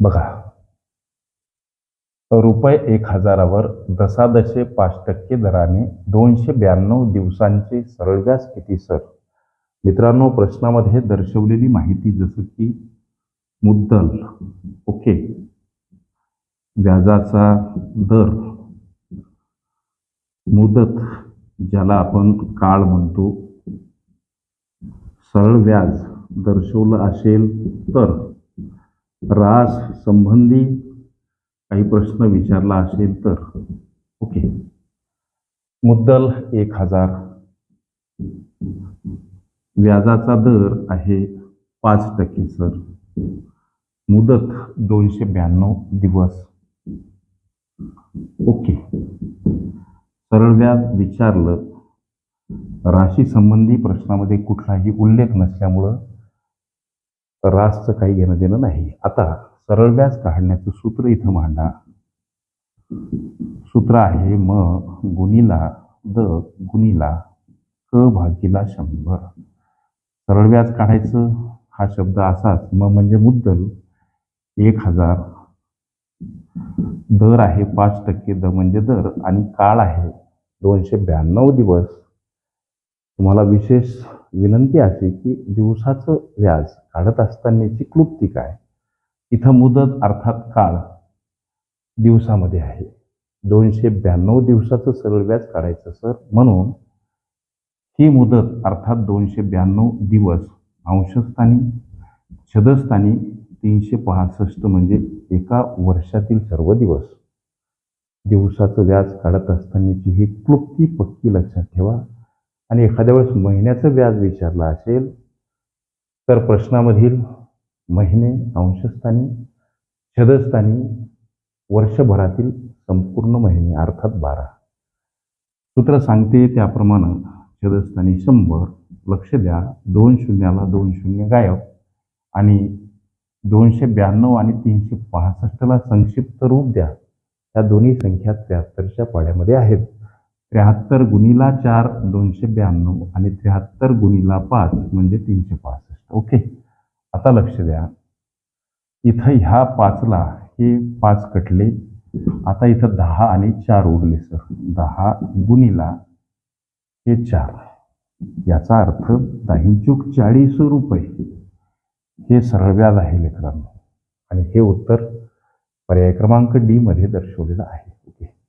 बघा. रुपये एक हजारावर दशादशे पाच टक्के दराने दोनशे ब्याण्णव दिवसांचे सरळ व्याज किती सर? मित्रांनो प्रश्नामध्ये दर्शवलेली माहिती जसं की मुद्दल ओके? व्याजाचा दर मुदत ज्याला आपण काळ म्हणतो. सरळ व्याज दर्शवलं असेल तर रास संबंधी काही प्रश्न विचारला असेल तर. ओके. मुद्दल एक हजार. व्याजाचा दर आहे पाच टक्के सर. मुदत दोनशे ब्याण्णव दिवस. ओके. सरळ व्याज विचारलं राशी संबंधी प्रश्नामध्ये कुठलाही उल्लेख नसल्यामुळं रासचं काही घेणं देणं नाही. आता सरळ व्याज काढण्याचं सूत्र इथं मांडा. सूत्र आहे म गुणीला द गुणीला क भागीला शंभर. सरळ व्याज काढायचं हा शब्द असाच. म म्हणजे मुद्दल एक हजार. दर आहे पाच टक्के द म्हणजे दर. आणि काळ आहे दोनशे ब्याण्णव दिवस. तुम्हाला विशेष विनंती असे की दिवसाचं व्याज काढत असतानाची क्लुप्ती काय? इथं मुदत अर्थात काळ दिवसामध्ये आहे. दोनशे ब्याण्णव दिवसाचं सरळ व्याज काढायचं सर. म्हणून ही मुदत अर्थात दोनशे ब्याण्णव दिवस अंशस्थानी छदस्थानी तीनशे पासष्ट म्हणजे एका वर्षातील सर्व दिवस दिवसाचं व्याज काढत असतानाची ही क्लुप्ती पक्की लक्षात ठेवा. आणि एखाद्या वेळेस महिन्याचं व्याज विचारलं असेल तर प्रश्नामधील महिने अंशस्थानी छदस्थानी वर्षभरातील संपूर्ण महिने अर्थात बारा. सूत्र सांगते त्याप्रमाणे छदस्थानी शंभर लक्ष द्या दोन शून्याला दोन शून्य गायब आणि दोनशे ब्याण्णव आणि तीनशे पासष्टला संक्षिप्त रूप द्या. त्या दोन्ही संख्या त्र्याहत्तरच्या पाड्यामध्ये आहेत. त्र्याहत्तर गुणीला चार दोनशे ब्याण्णव आणि त्र्याहत्तर गुणीला पाच म्हणजे तीनशे पासष्ट. ओके. आता लक्ष द्या. इथं ह्या पाचला हे पाच कटले. आता इथं दहा आणि चार उरले सर. दहा गुणीला हे चार. याचा अर्थ दाहींचूक चाळीस रुपये. हे सरळ व्याज आहे लेकरांनो. आणि हे उत्तर पर्याय क्रमांक डी मध्ये दर्शवलेलं आहे. ओके.